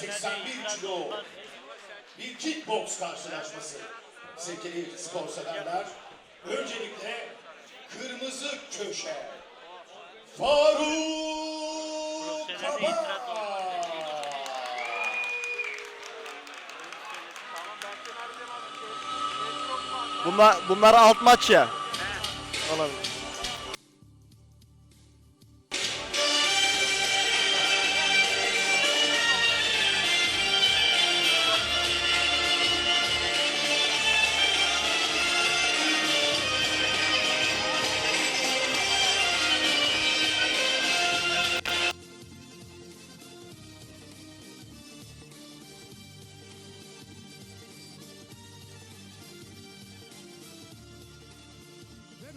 81 kilo bir kickbox karşılaşması. Sevgili spor severler, öncelikle kırmızı köşe Faruk Kaba. Bunlar bunlar alt maç ya. Olabilir.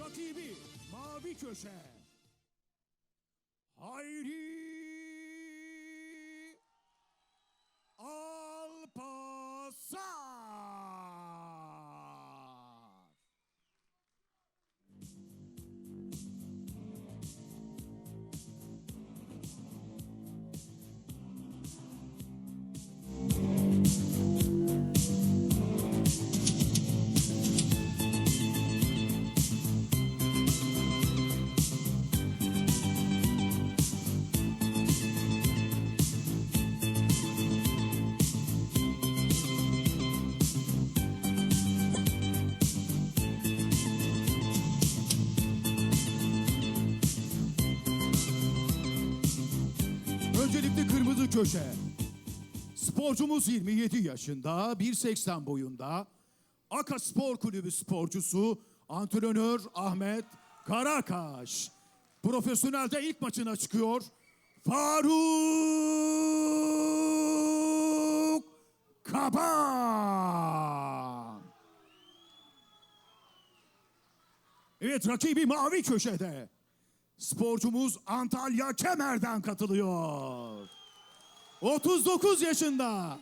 Rakibi mavi köşe. Hayri köşe. Sporcumuz 27 yaşında, 1.80 boyunda. Aka Spor Kulübü sporcusu antrenör Ahmet Karakaş. Profesyonelde ilk maçına çıkıyor. Faruk Kaban. Evet rakibi mavi köşede. Sporcumuz Antalya Kemer'den katılıyor. 39 yaşında.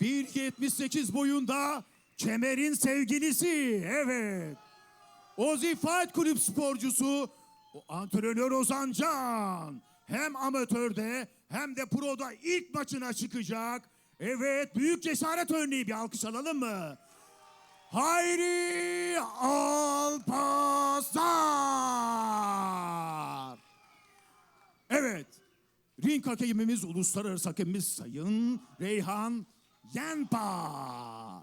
1.78 boyunda Kemer'in sevgilisi. Evet. Ozi Fight Kulüp sporcusu antrenör Ozan Can. Hem amatörde hem de proda ilk maçına çıkacak. Evet büyük cesaret örneği bir alkış alalım mı? Hayri Alpasar. Ring hakemimiz, uluslararası hakemimiz Sayın Reyhan Yenpar.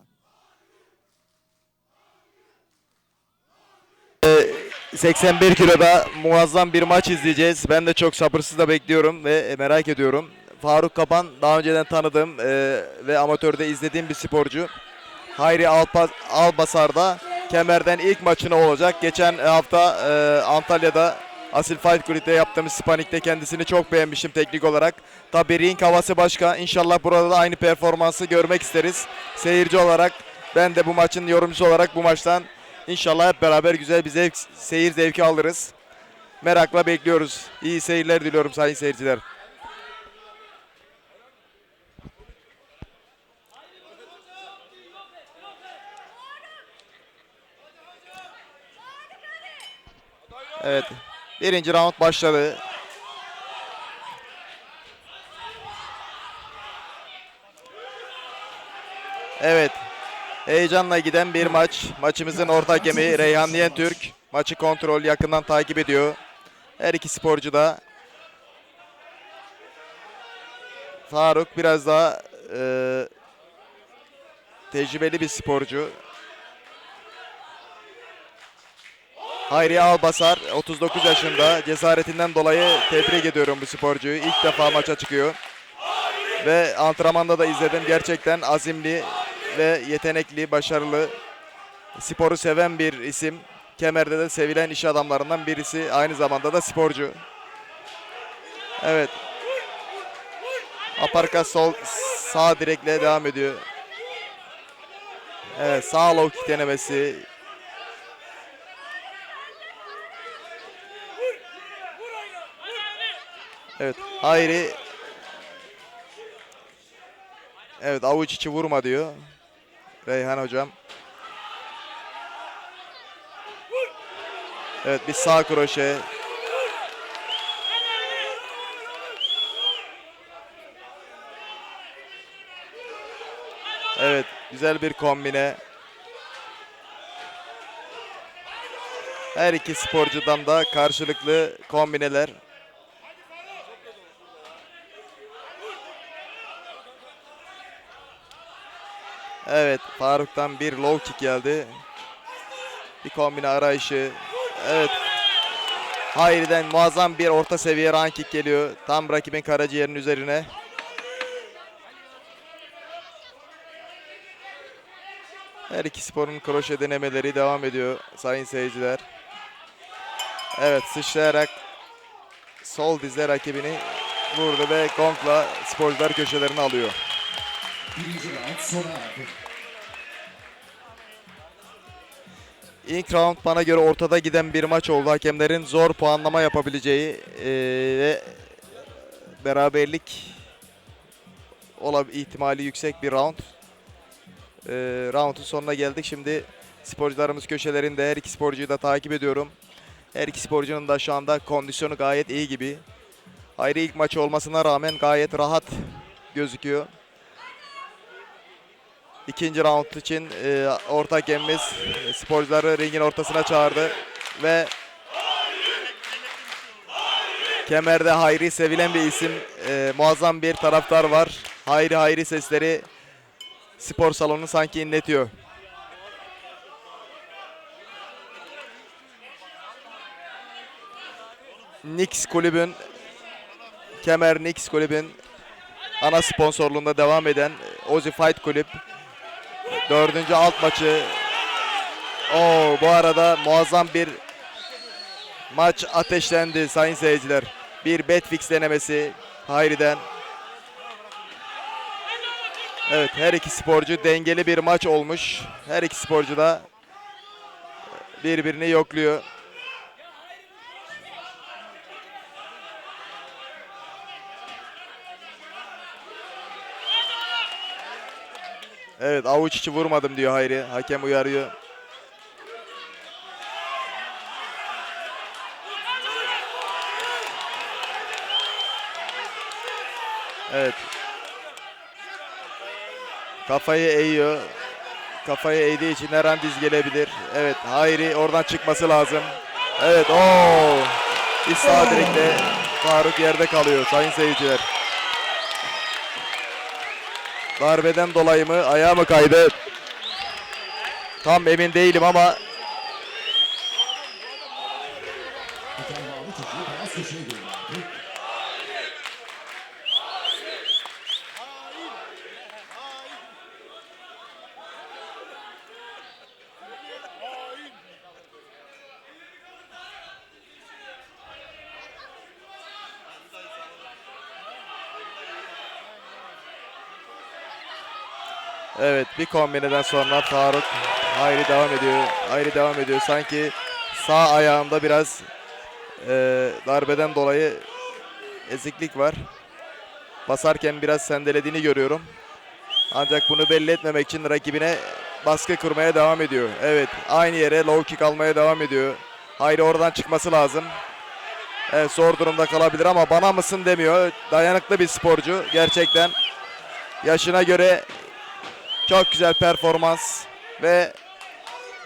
81 kiloda muazzam bir maç izleyeceğiz. Ben de çok sabırsızla bekliyorum ve merak ediyorum. Faruk Kapan daha önceden tanıdığım e, ve amatörde izlediğim bir sporcu. Hayri Alpa, Albasar'da kemerden ilk maçını olacak. Geçen hafta e, Antalya'da Asil Fight Kulüp'te yaptığımız spanikte kendisini çok beğenmiştim teknik olarak. Tabi ring havası başka. İnşallah burada da aynı performansı görmek isteriz. Seyirci olarak ben de bu maçın yorumcusu olarak bu maçtan İnşallah hep beraber güzel bir zevk, seyir zevki alırız. Merakla bekliyoruz. İyi seyirler diliyorum sayın seyirciler. Evet. Birinci round başladı. Evet. Heyecanla giden bir maç. Maçımızın orta hakemi Reyhan Türk. Maçı kontrol yakından takip ediyor. Her iki sporcu da Faruk biraz daha e, tecrübeli bir sporcu. Hayriye Albasar 39 yaşında. Cesaretinden dolayı tebrik ediyorum bu sporcuyu. İlk defa maça çıkıyor. Ve antrenmanda da izledim. Gerçekten azimli ve yetenekli, başarılı, sporu seven bir isim. Kemer'de de sevilen iş adamlarından birisi. Aynı zamanda da sporcu. Evet. Aparka sol sağ direkle devam ediyor. Evet sağ low kick denemesi. Evet Hayri Evet avuç içi vurma diyor. Reyhan hocam. Evet bir sağ kroşe. Evet, güzel bir kombine. Her iki sporcudan da karşılıklı kombineler. Evet, Faruk'tan bir low kick geldi. Bir kombine arayışı. Evet. Hayri'den muazzam bir orta seviye rank kick geliyor. Tam rakibin karaciğerinin üzerine. Her iki sporun kroşe denemeleri devam ediyor sayın seyirciler. Evet sıçrayarak sol dizle rakibini vurdu ve gongla sporcular köşelerini alıyor. Birinci round sona erdi. İlk round bana göre ortada giden bir maç oldu. Hakemlerin zor puanlama yapabileceği eee, ve beraberlik olab ihtimali yüksek bir round. Eee roundun sonuna geldik. Şimdi sporcularımız köşelerinde her iki sporcuyu da takip ediyorum. Her iki sporcunun da şu anda kondisyonu gayet iyi gibi. Ayrı ilk maç olmasına rağmen gayet rahat gözüküyor. İkinci round için e, orta hakemimiz e, sporcuları ringin ortasına çağırdı ve kemerde Hayri sevilen bir isim. E, muazzam bir taraftar var. Hayri Hayri sesleri spor salonunu sanki inletiyor. Nix kulübün Kemer Nix kulübün ana sponsorluğunda devam eden Ozi Fight Kulüp Dördüncü alt maçı. Oo, bu arada muazzam bir maç ateşlendi sayın seyirciler. Bir bet fix denemesi Hayri'den. Evet her iki sporcu dengeli bir maç olmuş. Her iki sporcu da birbirini yokluyor. Evet avuç içi vurmadım diyor Hayri. Hakem uyarıyor. Evet. Kafayı eğiyor. Kafayı eğdiği için her an diz gelebilir. Evet Hayri oradan çıkması lazım. Evet o İç sağ direkte Faruk yerde kalıyor sayın seyirciler. Darbeden dolayı mı ayağı mı kaydı? Tam emin değilim ama evet bir kombineden sonra Faruk Hayri devam ediyor. Hayri devam ediyor. Sanki sağ ayağında biraz e, darbeden dolayı eziklik var. Basarken biraz sendelediğini görüyorum. Ancak bunu belli etmemek için rakibine baskı kurmaya devam ediyor. Evet aynı yere low kick almaya devam ediyor. Hayri oradan çıkması lazım. Evet zor durumda kalabilir ama bana mısın demiyor. Dayanıklı bir sporcu gerçekten. Yaşına göre çok güzel performans ve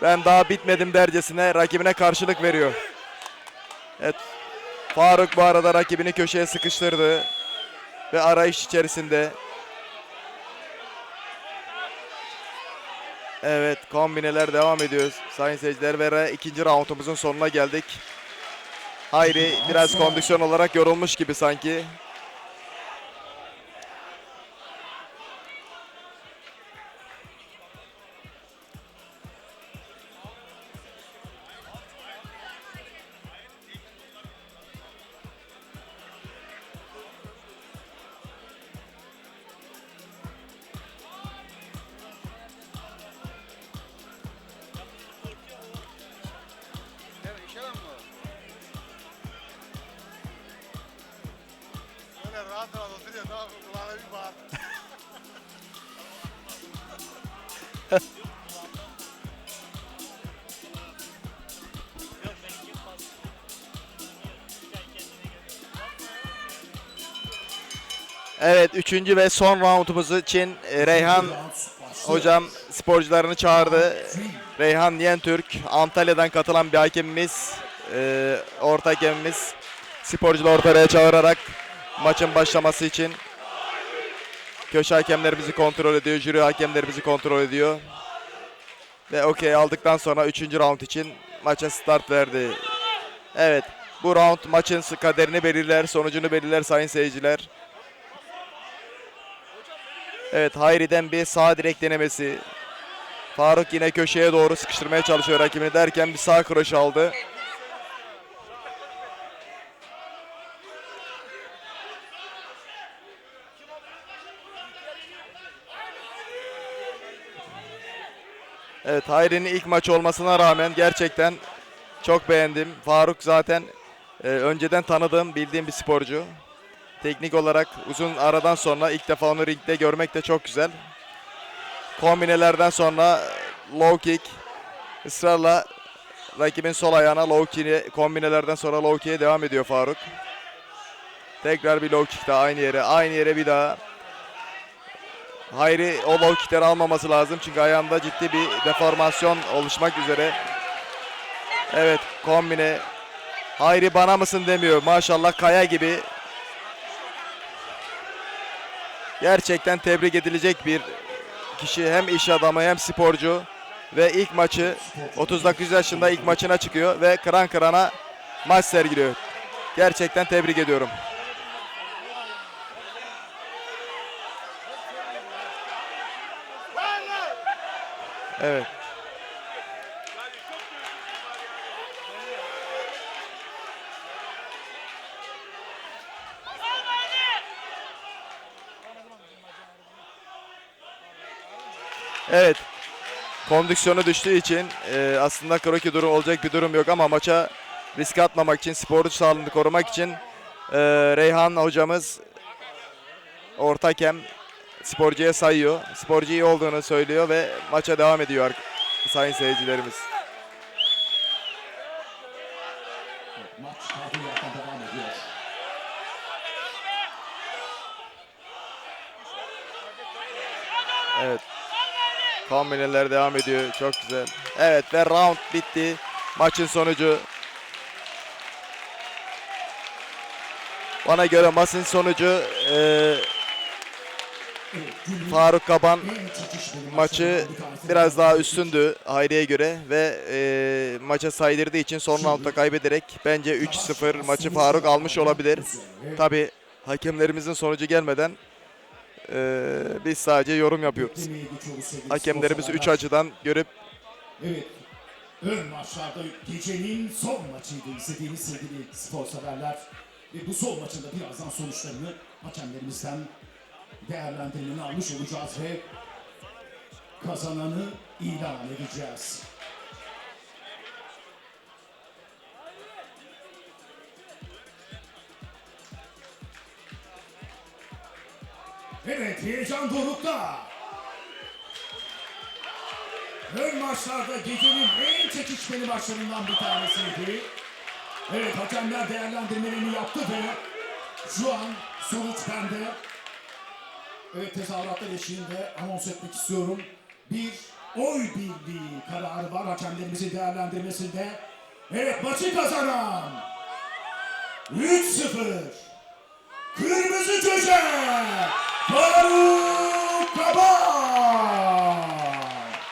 ben daha bitmedim dercesine rakibine karşılık veriyor. Evet. Faruk bu arada rakibini köşeye sıkıştırdı ve arayış içerisinde. Evet kombineler devam ediyor sayın seyirciler ve ikinci roundumuzun sonuna geldik. Hayri biraz kondisyon olarak yorulmuş gibi sanki. Öyle rahat rahat oturuyor tamam mı? Kulağına. Evet üçüncü ve son roundumuz için e, Reyhan hocam sporcularını çağırdı. Reyhan Yentürk, Antalya'dan katılan bir hakemimiz, e, orta hakemimiz sporcuları ortaya çağırarak maçın başlaması için köşe hakemler bizi kontrol ediyor, jüri hakemleri bizi kontrol ediyor. Ve okey aldıktan sonra 3. round için maça start verdi. Evet, bu round maçın kaderini belirler, sonucunu belirler sayın seyirciler. Evet, Hayri'den bir sağ direk denemesi. Faruk yine köşeye doğru sıkıştırmaya çalışıyor rakibini derken bir sağ kroş aldı. Evet Hayri'nin ilk maç olmasına rağmen gerçekten çok beğendim. Faruk zaten e, önceden tanıdığım, bildiğim bir sporcu. Teknik olarak uzun aradan sonra ilk defa onu ringde görmek de çok güzel. Kombinelerden sonra low kick ısrarla rakibin sol ayağına low kick'e kombinelerden sonra low kick'e devam ediyor Faruk. Tekrar bir low kick daha aynı yere, aynı yere bir daha. Hayri o low kickleri almaması lazım çünkü ayağında ciddi bir deformasyon oluşmak üzere. Evet kombine. Hayri bana mısın demiyor. Maşallah kaya gibi. Gerçekten tebrik edilecek bir kişi. Hem iş adamı hem sporcu. Ve ilk maçı 39 yaşında ilk maçına çıkıyor ve kıran kırana maç sergiliyor. Gerçekten tebrik ediyorum. Evet. Evet. Kondisyonu düştüğü için e, aslında kroki durum olacak bir durum yok ama maça risk atmamak için, sporcu sağlığını korumak için e, Reyhan hocamız orta hakem sporcuya sayıyor. Sporcu iyi olduğunu söylüyor ve maça devam ediyor sayın seyircilerimiz. Evet. Kombineler devam ediyor. Çok güzel. Evet ve round bitti. Maçın sonucu. Bana göre maçın sonucu e, Faruk Kaban maçı biraz daha üstündü Hayri'ye göre ve e, maça saydırdığı için son roundda kaybederek bence 3-0 maçı Faruk almış olabilir. Tabi hakemlerimizin sonucu gelmeden e, biz sadece yorum yapıyoruz. Hakemlerimiz spor 3 severler. açıdan görüp Evet. Ön maçlarda gecenin son maçıydı izlediğiniz sevgili spor severler. Ve bu son maçında birazdan sonuçlarını hakemlerimizden değerlendirmeni almış olacağız ve kazananı ilan edeceğiz. Evet, heyecan dorukta. Ön maçlarda gecenin en çekişmeli maçlarından bir tanesiydi. Evet hakemler değerlendirmelerini yaptı ve şu an sonuç bende. Evet tezahüratlar eşliğinde anons etmek istiyorum. Bir oy birliği kararı var hakemlerimizin değerlendirmesinde. Evet maçı kazanan 3-0 Kırmızı Köşe Faruk